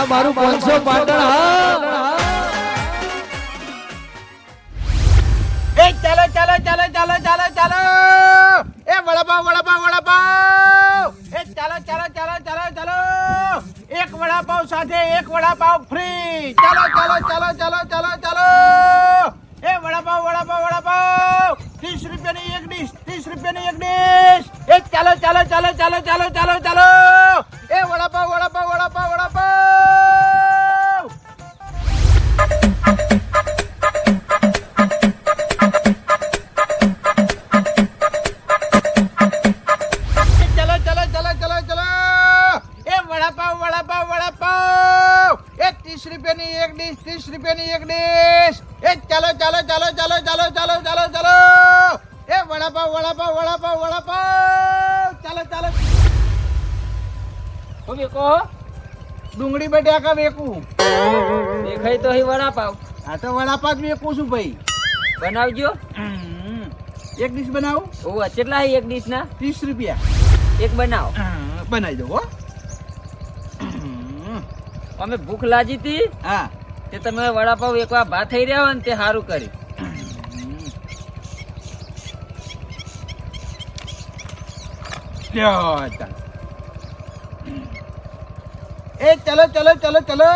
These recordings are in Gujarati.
આ મારું પાંચસો પાટણ ચાલો ચાલો ચાલો ચાલો ચાલો ચાલો એ વડાપાવ વડાપાવ વડાપાવ એ ચાલો ચાલો ચાલો ચાલો ચાલો એક વડાપાવ સાથે એક વડાપાવ ફ્રી ચાલો ચાલો ચાલો ચાલો ચાલો ચાલો એ વડાપાવ વડાપાવ વડાપાવ ત્રીસ રૂપિયાની એક ડીશ, ત્રીસ રૂપિયાની એક ડીશ. એ ચાલો ચાલો ચાલો ચાલો ચાલો ચાલો ચાલો. એ વડાપાવ વડાપાવ વડાપાવ વડાપાવ. ડુંગળી બટાકા વેકું. દેખાય તો અહીં વડાપાવ. આ તો વડાપાવ જ વેકું છું ભાઈ. બનાવજો. એક ડીશ બનાવું? ઓ કેટલા એક ડીશ ના ત્રીસ રૂપિયા. એક બનાવો. બનાવી દો હો. અમે ભૂખ લાગી હતી હા. તે તમે વડાપાવ એકવાર ભાત થઈ રહ્યા હોય ને તે સારું કર્યું લ્યો, ચાલો. એ ચલો ચલો ચલો ચલો.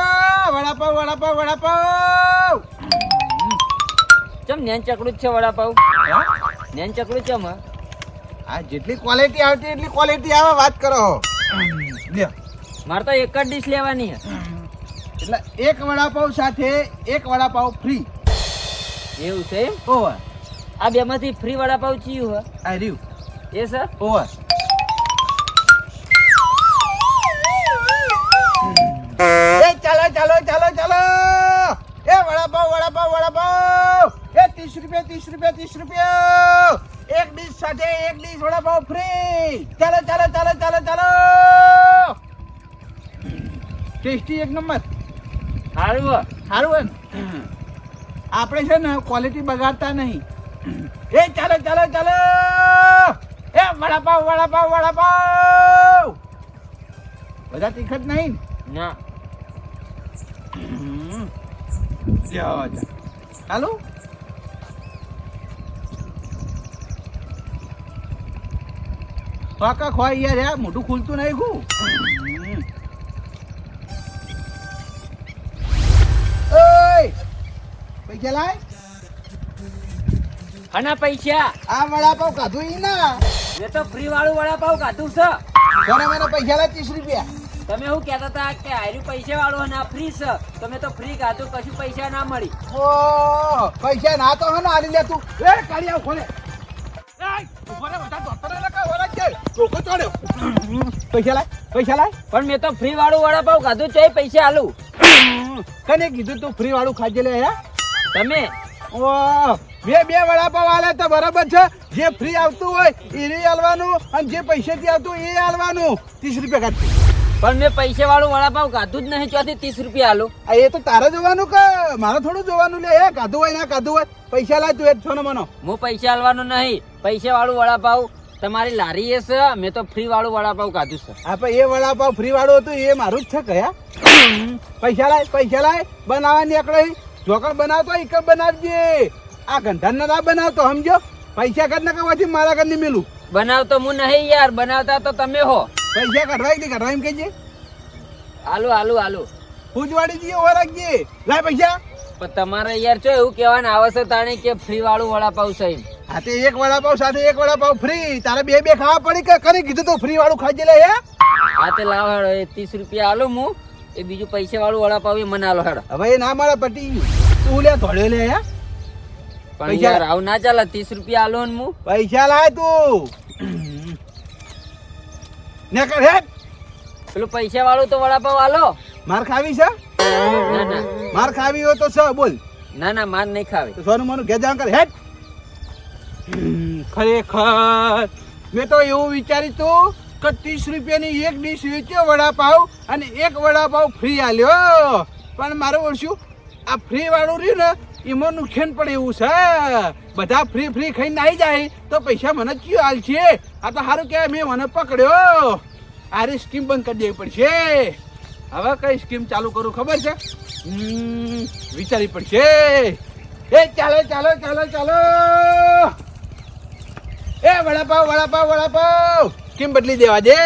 વડાપાવ વડાપાવ વડાપાવ. ચમ નેન ચકડું જ છે વડાપાવ? હા? નેન ચકડું ચમ? આ જેટલી ક્વોલિટી આવતી એટલી ક્વોલિટી આવે વાત કરો લ્યો. મારે તો એક જ ડીશ લેવાની હે એટલે એક વડાપાવ સાથે એક વડાપાવ ફ્રી એવું છે ઓવર. આ બેમાંથી ફ્રી વડાપાવ ચીયું હે આ રહ્યું. એ સર ઓવર. એ ચાલો ચાલો ચાલો ચાલો. એ વડાપાવ વડાપાવ વડાપાવ. એ ત્રીસ રૂપિયા ત્રીસ રૂપિયા ત્રીસ રૂપિયા. એક ડીશ સાથે એક ડીશ વડાપાવ ફ્રી ચાલો ચાલો ચાલો ચાલો ચાલો. ટેસ્ટી એક નંબર. સારું સારું આપણે છે ને ક્વોલિટી બગાડતા નહીં. એ ચાલો ચાલો ચાલો. એ વડાપાવ વડાપાવ વડાપાવ. બધા તીખત નહીં? ના હમ. લ્યો, જા. ચાલુ પાકા ખોઈ યાર યાર મોઢું ખુલતું નહીં ઓય પૈસા લાય આના પૈસા આ વડાપાવ કાધું ઈ ના મેં તો ફ્રી વાળું વડાપાવ કાઢું છે મને મને પૈસા લાય ત્રીસ રૂપિયા તમે શું કહેતા હતા કે આયરું પૈસા વાળો આ ફ્રી છે. તમે તો ફ્રી ગાતો કશું પૈસા ના મળી. ઓ પૈસા ના તો હે ને આલી લે તું. એ કાઢી આવ ખોલે. ને. પૈસા લાય પૈસા લાય. પણ મેં તો ફ્રી વાળું વડાપાવ કાઢું છે પૈસા આલું. કને કીધું તું ફ્રી વાળું ખાજે લે હે? તમે? ઓ બે બે વડાપાવ આલે તો બરાબર છે. જે ફ્રી આવતું હોય એ આલવાનું અને જે પૈસેથી આવતું એ આલવાનું. ત્રીસ રૂપિયા કાઢ પણ મેં પૈસા વાળું વડાપાવ કાધું જ નહીં ચોથી ત્રીસ રૂપિયા આલો. આ એ તો તારે જોવાનું કે મારે થોડું જોવાનું લે? એ કાધું હોય ના કાધું હોય. પૈસા લાય તું એ છો ને મનો. હું પૈસા આલવાનું નહીં પૈસા વાળું વડાપાવ તમારી લારી એ છે મેં તો ફ્રી વાળું વડાપાવ કાધું છે. આપણે એ વડાપાવ ફ્રી વાળું હતું એ મારું જ છે કયા પૈસા લાય પૈસા લાય બનાવવાની એકડે જોકર બનાવતો એક જ બનાવજે. આ ગંધાન ના બનાવતો સમજો? પૈસા કાઢ ના કવાથી મારા ઘરની મેલું. બનાવતો હું નહીં યાર બનાવતા તો તમે હો. પૈસા કઢવાય કે કઢવાય એમ કહેજે આલુ આલુ આલુ પૂજવાડી જઈએ ઓર રાખજે. લાય પૈસા. પણ તમારે યાર જો એવું કહેવાનું આવે છે તાણે કે ફ્રી વાળું વડાપાવ છે એમ. હા તે એક વડાપાવ સાથે એક વડાપાવ ફ્રી. તારે બે બે ખાવા પડી કે કરી કીધું તું ફ્રી વાળું ખાજે લે હે? તે લાવ હેડો એ ત્રીસ રૂપિયા આલું હું એ બીજું પૈસા વાળું વડાપાવ એ મને આલો હેડો. હવે એ ના મારા પટી. તું લે ધોળ્યો લે હે? પણ પૈસા- યાર આવું ના ચાલે ત્રીસ રૂપિયા આલો ને હું પૈસા લાય તું. ને કર હેડ. પેલું પૈસા વાળું તો વડાપાવ આલો. માર ખાવી છે? ના ના. માર ખાવી હોય તો છે બોલ. ના ના માર નહીં ખાવી. સોનું મોનું ઘેર કર હેડ. ખરેખર. મેં તો એવું વિચાર્યું તું કે ત્રીસ રૂપિયાની એક ડીશ વેચ્યો વડાપાવ અને એક વડાપાવ ફ્રી આલ્યો. પણ મારું ઓળશું આ ફ્રી વાળું રહ્યું ને એમાં નુકસાન પડે એવું છે. બધા ફ્રી ફ્રી ખાઈને આવી જાય. તો પૈસા મને કયો હાલ છે આ તો સારું કહેવાય, મેં મને પકડ્યો. આરે સ્કીમ બંધ કરી દેવી પડશે. હવે કઈ સ્કીમ ચાલુ કરું ખબર છે? વિચારવી પડશે. એ ચાલો ચાલો ચાલો ચાલો. એ વડાપાવ વડાપાવ વડાપાવ. કેમ બદલી દેવા દે?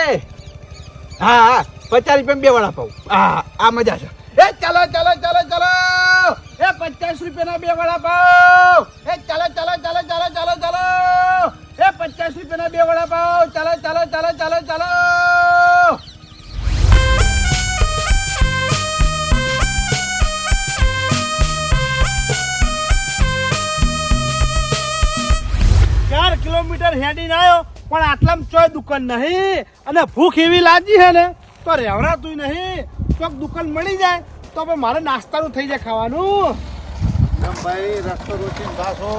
હા હા, પચાસ રૂપિયા બે વડાપાવ. હા, આ મજા છે. એ ચાલો ચાલો ચાલો ચાલો. એ પચાસ રૂપિયાના બે વડાપાવ એ ચાલો ચાલો ચાલો ચાલો ચાલો ચાલો. એ પચાસ રૂપિયાના બે વડાપાવ ચાલો ચાલો ચાલો ચાલો ચાલો. ચાર કિલોમીટર હેડીને આવ્યો, પણ આટલામાં ચોય દુકાન નહીં. અને ભૂખ એવી લાગી હે ને, તો રહેવરાતું નહીં. ચોક દુકાન મળી જાય. તો હવે મારે નાસ્તાનું થઈ જાય ખાવાનું. ભાઈ રસ્તો રોચી પાછો.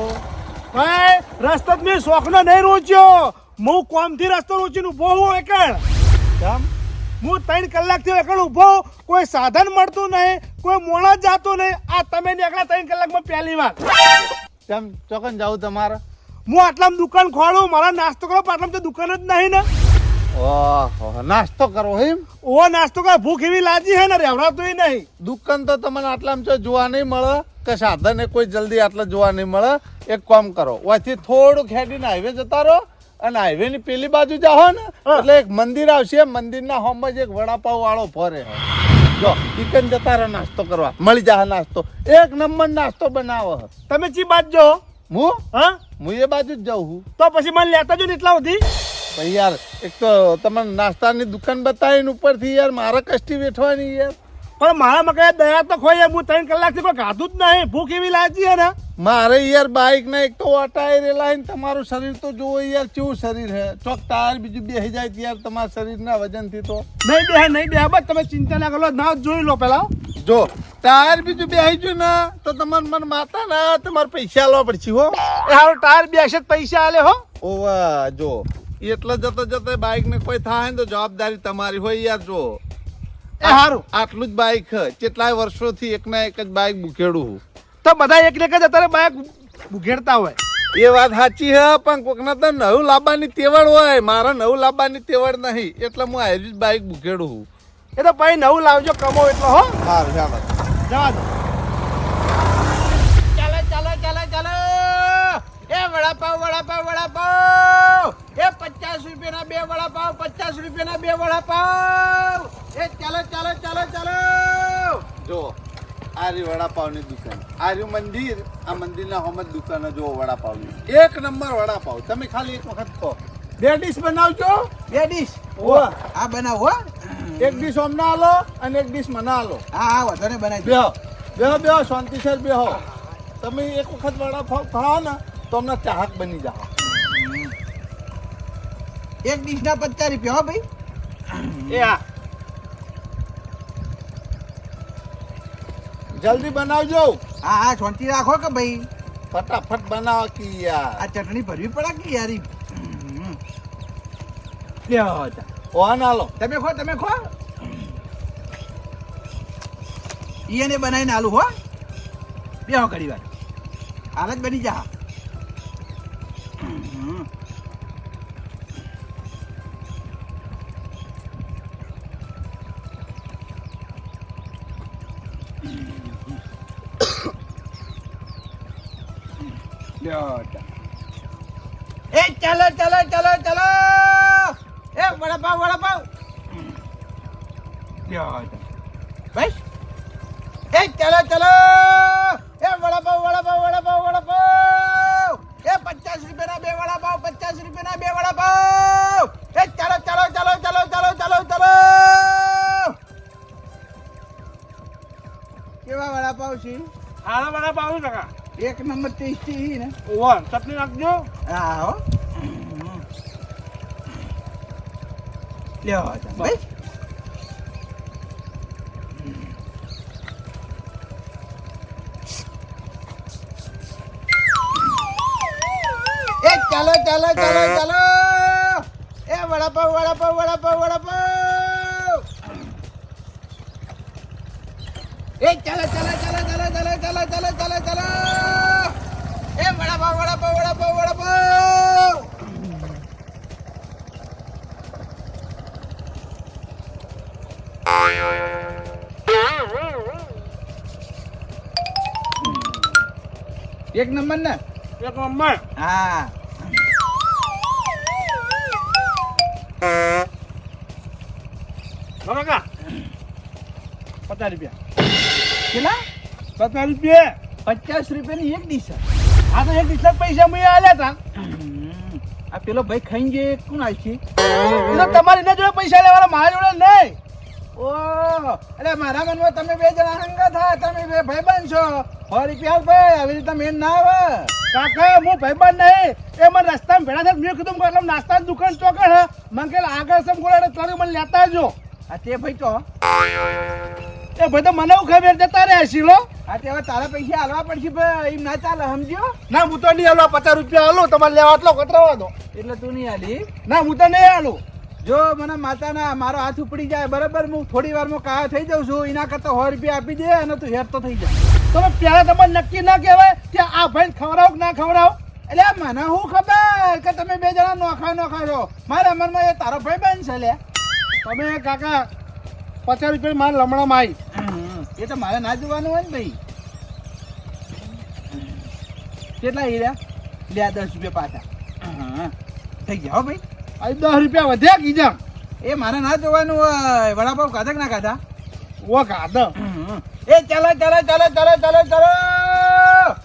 ભાઈ રસ્તો જ મેં શોખનો નહીં રોચ્યો હું કોમથી રસ્તો રોચીને ઊભો હું કેમ? હું ત્રણ કલાકથી એકડ ઊભો કોઈ સાધન મળતું નહીં કોઈ મોણા જાતું નહીં. આ તમે નીકળ્યા ત્રણ કલાકમાં પહેલી વાર. કેમ? ચોકન જાવ તમારે? હું આટલામાં દુકાન ખોલું મારા નાસ્તો કરો આટલામાં તો દુકાન જ નહીં ને. ઓહો નાસ્તો કરો એમ? ઓ નાસ્તો કરે ભૂખ એવી લાગી હે ને રહેવરાતું નહીં. દુકાન તો તમને આટલામાં જો જોવા નહીં મળે કે સાધન કોઈ જલ્દી આટલા જોવા નહીં મળે. એક કામ કરો ઓથી થોડુંક હેડીને હાઈવે જતા રહો અને હાઈવે ની પેલી બાજુ જાઓ ને એટલે એક મંદિર આવશે. મંદિરના હોમમાં જ એક વડાપાવ વાળો ફરે જો ચિકન જતા રહો નાસ્તો કરવા. મળી જાય નાસ્તો. એક નંબર નાસ્તો બનાવો. તમે ચી બાજુ જો હું? હા? હું એ બાજુ જ જાઉં છું તો પછી મને લેતા જો ને એટલા સુધી? પણ યાર એક તો તમને નાસ્તાની દુકાન બતાવીને ઉપરથી યાર મારે કષ્ટી વેઠવાની યાર. પણ મારા મકાઈ દયા તો ખોઈ હું ત્રણ કલાકથી કોઈ ખાધું જ નહીં. ભૂખ એવી લાગી છે ને. મારે યાર બાઇક ના એક તો ટાયર રેલા તમારું શરીર તો જુઓ યાર કેવું શરીર હે. ચોક ટાયર બીજું બેસી જાય યાર તમારા શરીરના વજનથી તો. નહીં બે નહીં બે બસ તમે ચિંતા ના કરો ના જોઈ લો પેલા જો ટાયર બીજું બેસી ગયું ને તો તમાર મન માતા ના તમારે પૈસા લેવા પડશે હો. ટાયર બેસે પૈસા આલે હો. ઓવા જો. એટલે જતો જતો બાઇક ને કોઈ થાય ને તો જવાબદારી તમારી હોય યાર જો. એ સારું આટલું જ બાઇક હે કેટલાય વર્ષોથી એક ના એક જ બાઇક બુકેડું હું. તો બધા એક એક જ અત્યારે બાઇક બુકેડતા હોય. એ વાત સાચી હે પણ કોકના તો નવું લાવવાની તેવડ હોય. મારા નવું લાવવાની તેવડ નહીં. એટલે હું જ બાઇક બુકેડું હું. એ તો પછી નવું લાવજો કમો એટલો હો. સારું ચાલો. જવા દો. ચાલો ચાલો ચાલો ચાલો. એ વડાપાવ વડાપાવ વડાપાવ. એ પચાસ રૂપિયાના બે વડાપાવ પચાસ રૂપિયાના બે વડાપાવ. એ ચાલો ચાલો ચાલો ચાલો. જો આર્ય વડાપાવની દુકાન. આર્ય મંદિર આ મંદિરના હોમ જ દુકાન જો વડાપાવની. એક નંબર વડાપાવ. તમે ખાલી એક વખત કહો. બે ડીશ બનાવજો. બે ડીશ? ઓ આ બનાવો હો. એક ડીશ અમને આલો અને એક ડીશ મને આલો. હા હા વધારે બનાવી દો. બેહો બેહો બેહો શાંતિસર બેહો. તમે એક વખત વડાપાવ ખાઓ ને તો અમને ચાહક બની જાઓ. એક ડીશ ના પચાસ રૂપિયા હો ભાઈ. એ હા જલ્દી બનાવજો. હા હા શાંતિ રાખો કે ભાઈ. ફટાફટ બનાવો કી યાર. આ ચટણી ભરવી પડે કે યાર. ઓન આલો તમે ખો તમે ખો. એને બનાવીને આલુ હો. બે ઘડી વાર હાલ જ બની જા. વડાપાવ વડાપાવ. બસ એ ચાલો ચાલો. એ વડાપાવ વડાપાવ વડાપાવ વડાપાવ એ પચાસ રૂપિયાના બે વડાપાવ પચાસ રૂપિયાના બે વડાપાવ એ ચાલો ચાલો ચાલો ચાલો ચાલો ચાલો ચાલો. કેવા વડાપાવ છે? સારા બના પાવું કાકા. એક નંબર ટેસ્ટી ને. ઓવર ચટણી નાખજો. હા હો. લ્યો તા. બસ. એ ચાલો ચાલો ચાલો ચાલો. એ વડાપાવ વડાપાવ વડાપાવ વડાપાવ એ ચાલો ચાલો ચાલો ચાલો ચાલો ચાલો ચાલો ચાલો. ચાલો એ વડાપાવ વડાપાવ વડાપાવ વડાપાવ એક નંબર ને? એક નંબર. હા. પચાસ રૂપિયા. કેટલા? પચાસ રૂપિયા. પચાસ રૂપિયાની એક ડીશ આ તો એક ડીશ પૈસા મેં આલ્યા હતા આ પેલો ભાઈ ખાઈ જે કોણ આવશે તમારી ના જોડે પૈસા લેવાના મારા જોડે નહીં. ઓ એટલે મારા મનમાં તમે બે જણા હંગા થા તમે બે ભાઈબંધ છો. સો રૂપિયા ભાઈ આવી રીતે મેન ના આવે. કાકા હું ભાઈબંધ નહીં. એ મને રસ્તામાં ભેળા થાય મેં કીધું એટલે નાસ્તા દુકાન ચોકડ હા. મને કે આગળ સમ ગોળાડે તારે મને લેતા જો આ તે ભાઈ તો. એ ભાઈ તો મને એવું ખબર જતા રહે શીલો આ તે હવે તારા પૈસા હાલવા પડશે ભાઈ. એમ ના ચાલે સમજ્યો? ના હું તો નહીં હાલવા પચાસ રૂપિયા હાલો તમારે લેવા આટલો કતરાવા દો એટલે તું નહીં હાલી? ના હું તો નહીં હાલું. જો મને માતાના મારો હાથ ઉપડી જાય બરાબર હું થોડી વારમાં કાયા થઈ જાઉં છું એના કરતા સો રૂપિયા આપી દે અને તું હેર તો થઈ જાય તમે ત્યારે તમારે નક્કી ના કહેવાય કે આ ભાઈ ખવડાવો કે ના ખવડાવો. એટલે મને શું ખબર કે તમે બે જણા નોખા નોખા છો? મારા મનમાં એ તારો ભાઈ બન છે લે. તમે કાકા પચાસ રૂપિયા મારે લમણામાં આવી એ તો મારે ના જોવાનું હોય ને ભાઈ. કેટલા હીર્યા બે આ દસ રૂપિયા પાછા. થઈ ગયા હો ભાઈ. દસ રૂપિયા વધ્યા કીધા એ મારે ના જોવાનું હોય. વડાપાવ ખાધા ના ખાધા? ઓ કાઢો એ ચાલો ચાલો ચાલો ચાલો ચાલો ચાલો.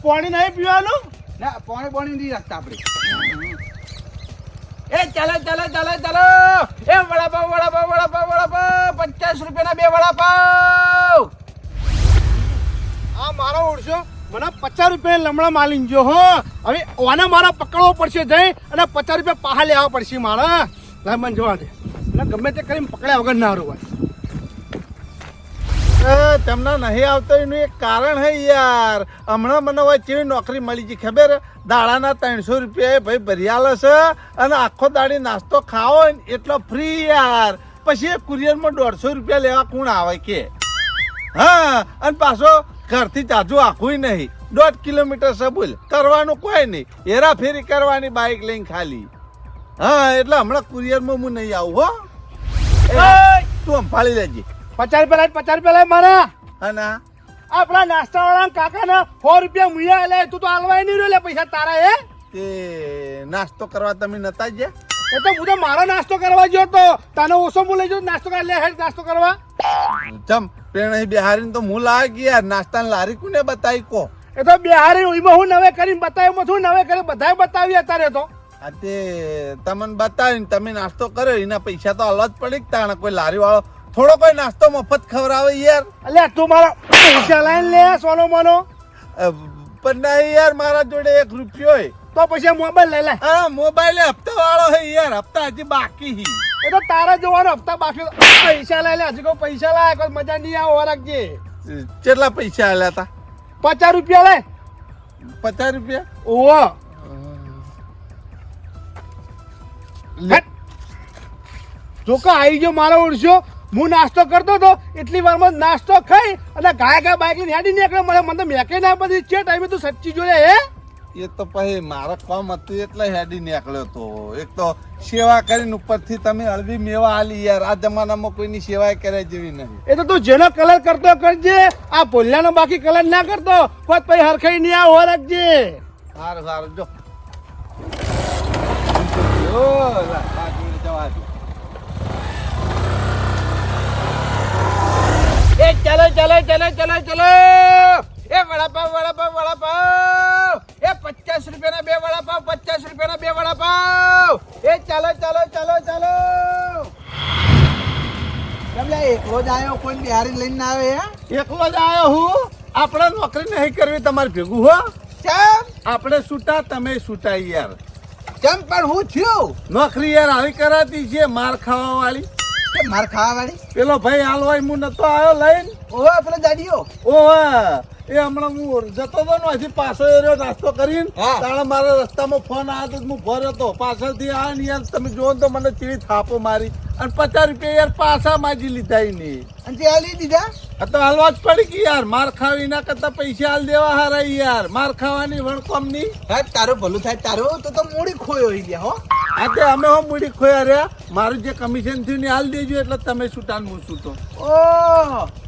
પાણી નહીં પીવાનું? ના પાણી પાણી નહીં રાખતા આપણે. એ ચાલો ચાલો ચાલો ચાલો. એ વડાપાવ વડાપાવ વડાપાવ વડાપાવ પચાસ રૂપિયાના બે વડાપાવ આ મારો ઓળશો મને પચાસ રૂપિયા લમણા માલી જો, હો. હવે ઓને મારા પકડવો પડશે જઈ અને પચાસ રૂપિયા પાહા લેવા પડશે મારા. લાય મને જોવા દે. એટલે ગમે તે કરીને પકડ્યા વગર ના રહો તેમના નહીં આવતો એનું એક કારણ હે યાર. હમણાં મને હોય કેવી નોકરી મળી ગઈ ખબર? દાડાના ત્રણસો રૂપિયા ભાઈ ભરિયાલ છે અને આખો દાડી નાસ્તો ખાવો એટલો ફ્રી યાર. પછી કુરિયરમાં દોઢસો રૂપિયા લેવા કોણ આવે કે? હા, અને પાછો ઘરથી જાજુ આખું નહીં. દોઢ કિલોમીટર છે બોલ કરવાનું કોઈ નહીં. હેરાફેરી કરવાની બાઇક લઈને ખાલી. હા એટલે હમણાં કુરિયરમાં હું નહીં આવું હો. એ, તું સંભાળી લેજે. પચાસ રૂપિયા લાય પચાસ રૂપિયા લાય મારા. આ આપણા નાસ્તા વાળા કાકાના સો રૂપિયા મૂયા લે તું તો હાલવાય નહીં રહ્યો લે પૈસા તારા હે? તે નાસ્તો કરવા તમે નતા ગયા? એ તો હું તો મારો નાસ્તો કરવા ગયો તો. તને ઓછો હું લઈ જાઉં નાસ્તો કરવા લે હેડ નાસ્તો કરવા. ચમ પેણ બિહારી તો હું લાગી યાર નાસ્તા લારી કોને બતાવી કો? એ તો બિહારી એમાં હું નવે કરીને બતાવ્યું શું નવે કરી બધાય બતાવી અત્યારે તો? તે તમને બતાવીને તમે નાસ્તો કર્યો એના પૈસા તો અલગ પડી જ તાણે કોઈ લારી વાળો થોડો કોઈ નાસ્તો મફત ખવડાવે યાર. અલ્યા તું મારા પૈસા લાઈન લે સોનો મોનો. પણ નહીં યાર મારા જોડે એક રૂપિયો તો પછી મોબાઈલ લઈ લે. હા મોબાઈલ હપ્તા વાળો હે યાર હપ્તા હજી બાકી હી. એ તો તારા જોવાનો હપ્તા બાકી પૈસા લઈ લે હજી કોઈ પૈસા લાયા કોઈ મજા નહીં આવે રાખજે કેટલા પૈસા આલ્યા હતા પચાસ રૂપિયા લે. પચાસ રૂપિયા? ઓવો જો કે આવી ગયો મારો ઉડશો. હું નાસ્તો કરતો હતો એટલી વારમાં નાસ્તો ખાઈ અને ગાય ગાય બાઈકની હેડી નીકળે. મને મને મેકે ના બધી છે ટાઈમે તું સચ્ચી જોડે હે? એ તો પછી મારા કામ હતું એટલે હેડી નીકળ્યો તો. એક તો સેવા કરીને ઉપરથી તમે હળવી મેવા આલી યાર. આ જમાનામાં કોઈની સેવા કર્યા જેવી નહીં. એ તો તું જેનો કલર કરતો કરજે. આ ભોલ્યાનો બાકી કલર ના કરતો. પણ પછી હરખાઈ નહીં આવો રાખજે સારું સારું. જો. એ ચાલો ચાલો ચાલો ચાલો ચલો. એ વડાપાવ વડાપાવ વડાપાવ. એ પચાસ રૂપિયાના બે વડાપાવ પચાસ રૂપિયાના બે વડાપાવ. એ ચાલો ચાલો ચાલો ચાલો. એકલો જ આવ્યો કોઈ બિહારી લઈને ના આવે હે? એકલો જ આવ્યો હું? આપણે નોકરી નહીં કરવી તમારે ભેગું હો. ચમ આપણે છૂટા તમે છૂટા યાર. કેમ? પણ હું થયું? નોકરી યાર આવી કરાતી છે માર ખાવા વાળી માર ખાવા વાળી પેલો ભાઈ હાલવાય હું નતો આવ્યો લઈને. ઓહો પેલો દાડીઓ ઓહે એ હમણાં હું જતો હતો ને હજી પાછો એર્યો નાસ્તો કરીને. તાણે મારા રસ્તામાં ફોન આવ્યો તો હું ફર્યો હતો પાછળથી આ ને તમે જોવો તો મને ચીડી થાપો મારી. અને પચાસ રૂપિયા યાર પાછા માજી લીધા એને અને તે આલી દીધા? આ તો હાલવા જ પડી ગઈ યાર. માર ખાવી ના કરતા પૈસા હાલ દેવા હારા યાર. માર ખાવાની વણકોમની સાહેબ તારો ભલું થાય તારો તો તો મૂડી ખોયો હોય ગયા હો. હા તે અમે હો મૂડી ખોયા રહ્યા. મારું જે કમિશન થયું ને હાલ દેજો એટલે તમે છૂટાન હું છૂટો. ઓ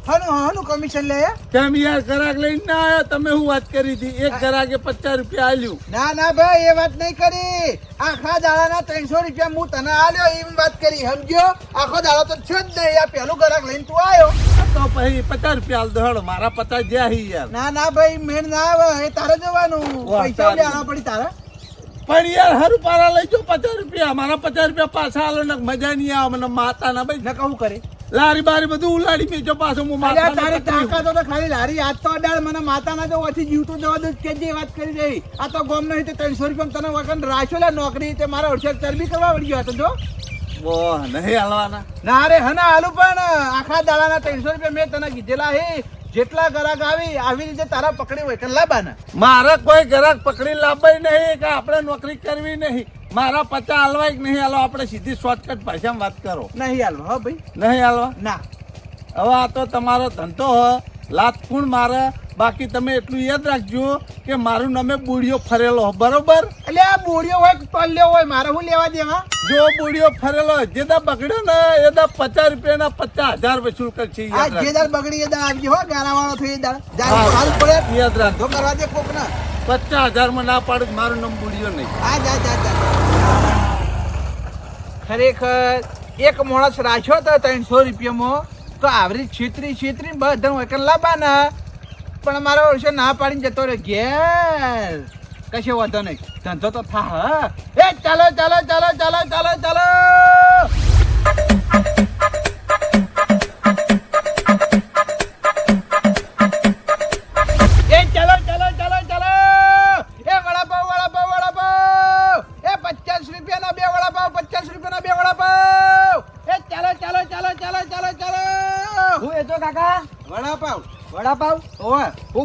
હાનું હાનું કમિશન લે તેમ યાર ગરાક લઈને ના આવ્યા તમે હું વાત કરી હતી? એક ગરાકે પચાસ રૂપિયા આલ્યું. ના ના ભાઈ એ વાત નહીં કરી. આખા દાડાના ત્રણસો રૂપિયા હું તને આલ્યો એમ વાત કરી સમજ્યો? આખો દાડો તો થયો જ નહીં. આ પહેલું ગ્રાહક લઈને તું આવ્યો તો પછી પચાસ રૂપિયા હાલ દો મારા પચાસ જ્યાં હી યાર. ના ના ભાઈ મેળ ના આવે. એ તારે જવાનું. પૈસા. લેવા પડી તારે. પણ યાર હરું પારા લઈ પચાસ રૂપિયા. મારા પચાસ રૂપિયા પાછા આલો ને મજા નહીં આવે. મને માતા ના ભાઈ. ને કહું કરે? લારી બારી બધું ઉલાડી પીજો પાછો. હું માતા તારી તાકાતો તો ખાલી લારી આજ તો અડાડ. મને માતાના તો ઓછી જીવતો જવા દે કે જે વાત કરી રહી. આ તો ગોમ નહીં તો ત્રણસો રૂપિયા તને વગર રાખ્યો લે નોકરી. તે મારા ઓળશે ચરબી કરવા વળી ગયો હતો જો. નહીં હાલવાના. ના રે હના હાલું પણ આખા દાડાના ત્રણસો રૂપિયા મેં તને કીધેલા હે. જેટલા ગ્રાહક આવી આવી રીતે તારા પકડી હોય કે લાબાના. મારે કોઈ ગ્રાહક પકડી લાવવાય નહીં કે આપણે નોકરી કરવી નહીં. મારા પચાસ હાલવાય કે નહીં હાલો આપણે સીધી શોર્ટકટ ભાષામાં વાત કરો. નહીં હાલવા હો ભાઈ. નહીં હાલવા? ના. હવે આ તો તમારો ધંધો હ. લાત મારે. બાકી તમે એટલું યાદ રાખજો કે મારું નામે બુડિયો ફરેલો બરોબર? એટલે આ બોડીઓ હોય કે તોલ્યો હોય મારે શું લેવા દેવા? જો બુડિયો ફરેલો જે દા બગડ્યો ને એ દા પચાસ રૂપિયાના પચાસ હજાર વસૂલ કરશે જે. દાડ બગડી એ દાડ આવજો હો ગારા વાળો થઈ હા, જાય હાલ પડે. યાદ રાખજો. કરવા દે કોક ના પચાસ હજારમાં ના પાડે મારું નામ બુડિયો નહીં. આ જા જા જા. ખરેખર એક માણસ રાખ્યો તો ત્રણસો રૂપિયામાં તો આવરી છીતરી છેતરી બધા લાવવાના પણ મારો વર્ષે ના પાડીને જતો રહ્યો ઘેર કશે વાંધો નહીં ધંધો તો થા હા એ ચાલો ચાલો ચાલો ચાલો ચાલો ચાલો એ ચાલો ચાલો ચાલો ચાલો એ વડાપાવ વડાપાવ વડાપાવ એ પચાસ રૂપિયાના બે વડાપાવ પચાસ રૂપિયાના બે વડાપાવ એ ચાલો ચાલો ચાલો ચાલો ચાલો ચાલો હું એ તો કાકા વડાપાવ વડાપાવ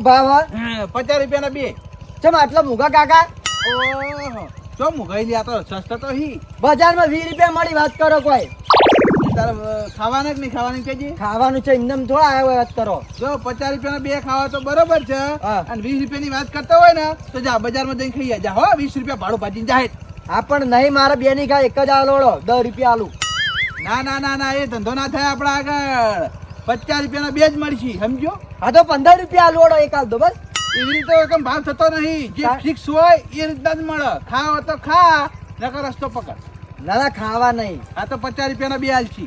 ઓવા ભાવ પચાસ પચાસ રૂપિયાના બે. ચમ આટલા મૂગા કાકા? ઓહો ચો મુગાઈ લ્યા તો સસ્તા તો હી. બજારમાં વીસ રૂપિયા મળી વાત કરો કોઈ. ખાવાનું નહીં ખાવાના કેજી ખાવાનું છે એમને થોડા આવ્યો વાત કરો. જો પચાસ રૂપિયાના બે ખાવા તો બરોબર છે. અને વીસ રૂપિયાની વાત કરતા હોય ને તો જા બજારમાં જઈને ખાઈ જા હો વીસ રૂપિયા ભાડું ભાજીને જાહેર હા પણ નહીં મારા બે ની ખા એક જ આલોડો દસ રૂપિયા આલુ. ના ના ના ના એ ધંધો ના થાય આપણા આગળ. પચાસ રૂપિયાના બે જ મળશે સમજો? હા તો પંદર રૂપિયા લોડો એક આલ દો બસ. એવી રીતે એકમ ભાવ થતો નહીં. જે ફિક્સ હોય એ રીતના જ મળે. ખાવ તો ખા નકર રસ્તો પકડ. ના ના ખાવા નહીં. આ તો પચાસ રૂપિયાના બે હાલ છે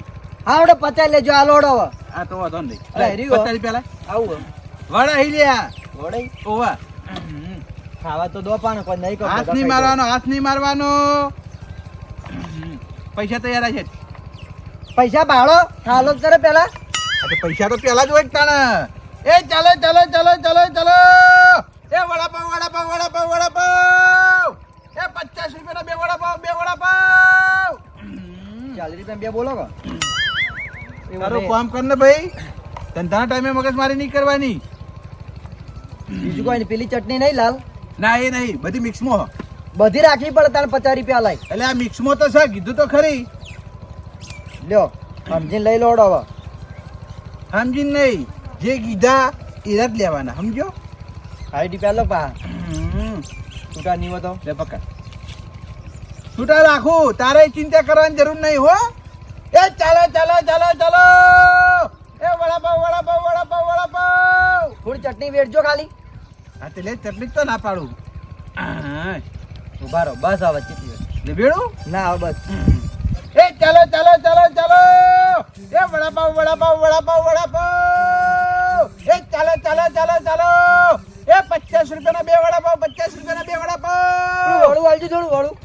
હા ઓડો પચાસ લેજો આ હવે. આ તો વાંધો નહીં. પચાસ રૂપિયા આવું વડા હી લ્યા વડાઈ? ઓવા. ખાવા તો દો પણ કોઈ નહીં હાથ નહીં મારવાનો હાથ નહીં મારવાનો. પૈસા તૈયાર છે. પૈસા ભાડો ખાલો કરે પેલા. આ તો પૈસા તો પેલા જ હોય તાણે. એ ચાલો ચાલો ચાલો ચાલો ચાલો. એ વડાપાવ વડાપાવ વડાપાવ વડાપાવ. એ પચાસ રૂપિયાના બે વડાપાવ બે વડાપાવ. ચાલીસ રૂપિયા બે બોલો કે. તારું કામ કર ને ભાઈ. ધંધાના ટાઈમે મગજમારી નહીં કરવાની. બીજું કોઈ પેલી ચટણી નહીં લાલ? ના એ નહીં બધી મિક્સમાં બધી રાખવી પડે તારે પચાસ રૂપિયા લાય. એટલે આ મિક્સમાં તો છે કીધું તો ખરી. લ્યો સમજીને લઈ લોડો હવે. સમજીને નહીં. જે કીધા એ જ લેવાના સમજો આઈડી પહેલો પા છૂટા નહીં તો? લે પકડ છૂટા રાખું તારે ચિંતા કરવાની જરૂર નહીં હો. એ ચાલો ચાલો ચાલો ચાલો. એ વડાપાવ વડાપાવ વડાપાવ વડાપાવ. થોડી ચટણી વેડજો ખાલી. હા તે લે ચટણી તો ના પાડું. હા. ઊભા રહો બસ આવે ચીટી લે બેડું. ના આવે બસ. એ ચાલો ચાલો ચાલો ચાલો. એ વડાપાવ વડાપાવ વડાપાવ વડાપાવ એ ચાલો ચાલો ચાલો ચાલો. એ પચાસ રૂપિયાના બે વડાપાવ પચાસ રૂપિયાના બે વડાપાવ વળું વાળજો થોડું વળું.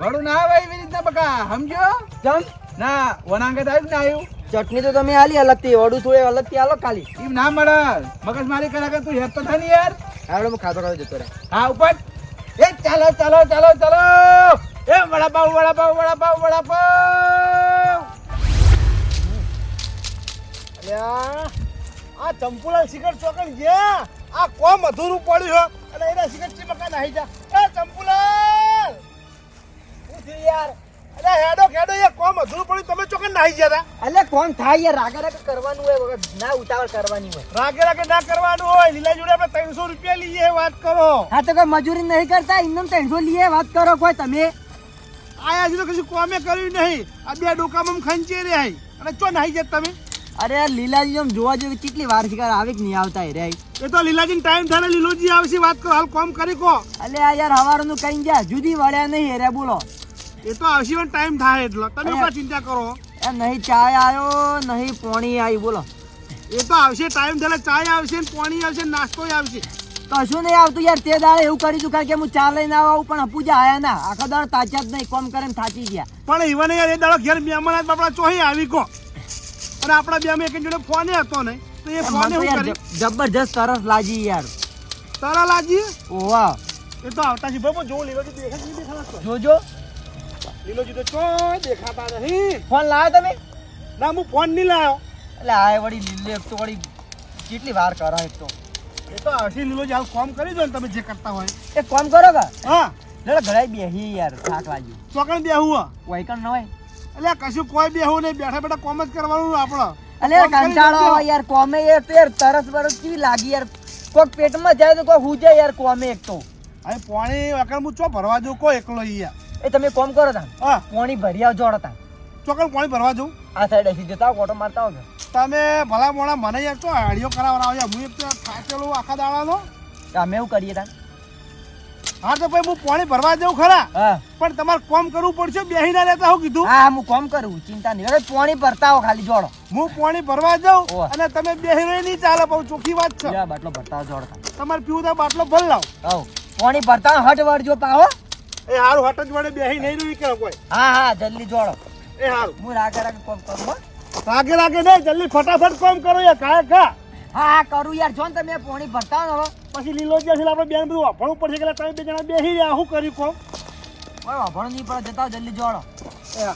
વળું ના આવે એવી રીતના બકા સમજો ચમ ના વનાંગત આવ્યું ને આવ્યું? ચટણી તો તમે આલી અલગથી વડું થોડે અલગથી આલો ખાલી. એમ ના મળે. મગજ મારી કરા કે તું હેત તો થાય ને યાર? આવડે હું ખાતો ખાતો જતો રહે. હા ઉપર એ ચાલો ચાલો ચાલો ચાલો. એ વડાપાવ વડાપાવ વડાપાવ વડાપાવ અલ્યા, આ ચંપુલાલ સિગરેટ ચોકડ ગયા આ કોમ અધૂરું પડ્યું છે. અને એના સિગરેટ ચીમકા નાહી જા. એ ચંપુલાલ! શું થયું યાર? અરે હેડો હેડો એ કોમ અધૂરું પડ્યું. તમે ચોકડ નાહી ગયા હતા એટલે કોણ થાય યાર? રાગે રાગે કરવાનું હોય વગર ના ઉતાવળ કરવાની હોય. રાગે રાગે ના કરવાનું હોય. લીલા જોડે આપણે ત્રણસો રૂપિયા લઈએ વાત કરો. હા તો કોઈ મજૂરી નહીં કરતા? એમને ત્રણસો લઈએ વાત કરો કોઈ તમે. આયા છે તો કશું કોમે કર્યું નહીં. આ બે ડોકામાં ખંચે રહ્યા અને ચો નાહી જાય તમે? અરે લીલાજી આમ જોવા જોઈએ કેટલી વાર શિકાર આવે કે નહીં આવતા રે એ તો લીલાજી ટાઈમ થાય લીલોજી આવશે વાત કરો હાલ કોમ કરી કો. અલે આ યાર હવારનું કઈ ગયા જુદી વળ્યા નહીં રે બોલો. એ તો આવશે પણ ટાઈમ થાય એટલો. તમે. કા ચિંતા કરો. એ નહીં ચાય આવ્યો નહીં પોણી આવી બોલો. એ તો આવશે ટાઈમ થાય ચાય આવશે ને પાણી આવશે નાસ્તો આવશે. કશું નહીં આવતું યાર તે દાડે એવું કરી તું કારણ કે હું ચા લઈને આવું પણ પૂજા આયા ના. આખા દાડો તાચ્યા જ નહીં કોમ કરે થાચી ગયા. પણ ઈવન યાર એ દાડો ઘેર મહેમાન આજ આપણા ચોહી આવી કો અને આપણા બે એક જોડે ફોને હતો ને તો એ ફોન તો કરી? જબરજસ્ત તરસ લાગી યાર. તરસ લાજી ઓવા. એ તો આવતા છે ભાઈ જો લીલો જી કે નહીં દેખાતા જોજો. લીલોજી તો ચો દેખાતા નહીં. ફોન લાવ્યો તમે? ના હું ફોન નહીં લાવ્યો એટલે આ વળી લીલે એક તો વળી કેટલી વાર કરો એક તો. એ તો હાલ કોમ કરી દો ને તમે જે કરતા હોય. કામ કરો કે? હા. લેડો ઘરે બેહી યાર થાક લાગ્યું. ચોકણ બેહું વૈકણ ન હોય? એટલે કશું કોઈ બેહું નહીં. બેઠા બેઠા કોમ જ કરવાનું આપણો. અલે કંટાળો યાર કોમે તરસ બરસ કેવી લાગી યાર. કોક પેટમાં જાય તો કોઈ હુજે યાર કોમે એક તો. હવે પાણી વગર હું ચો ભરવા જઉં? કોઈ એકલો એ તમે કોમ કરો તા. હા. પોણી ભરી આવ જોડો તા ચોકણ પાણી ભરવા જઉં? આ સાઈડ હસી જતા આવો, ઓટો મારતા આવો તમે ભલા મોણા મને યાર તો હાડીઓ કરાવવા આવ્યા હું એક તો થાકેલો આખા દાડાનો. અમે એવું કરીએ તા હા તો ભાઈ હું પાણી ભરવા જાઉં ખરા. પણ તમારે કોમ કરવું પડશે બેહી ના રહેતા હું કીધું. હા હું કોમ કરું ચિંતા નહીં. હવે પોણી ભરતા હો ખાલી જોડો. હું પાણી ભરવા જાઉં. અને તમે બેહી રહી નહીં ચાલે બહુ ચોખ્ખી વાત છે. બાટલો ભરતા જોડ તમારે પીવું તો બાટલો ભર લાવ. આવો. પોણી ભરતા આવો, હટ વળજો પાવો એ હારું હટ જ વડે બેહી નહીં રહ્યું કે કોઈ. હા હા જલ્દી જોડો. એ હારું. હું રાગે રાગે કોમ કરું હો. રાગે રાગે નહીં જલ્દી ફટાફટ કોમ કરો યાર કાય કા. હા હા કરું યાર જો ને તમે પોણી ભરતા હો. પછી લીલો જે છે આપણે બેન બધું વાપરવું પડશે કે તમે બે જણા બેસી રહ્યા શું કર્યું કોમ? વાભણો નહીં પડે જતા જલ્દી જોડો. એ. હા.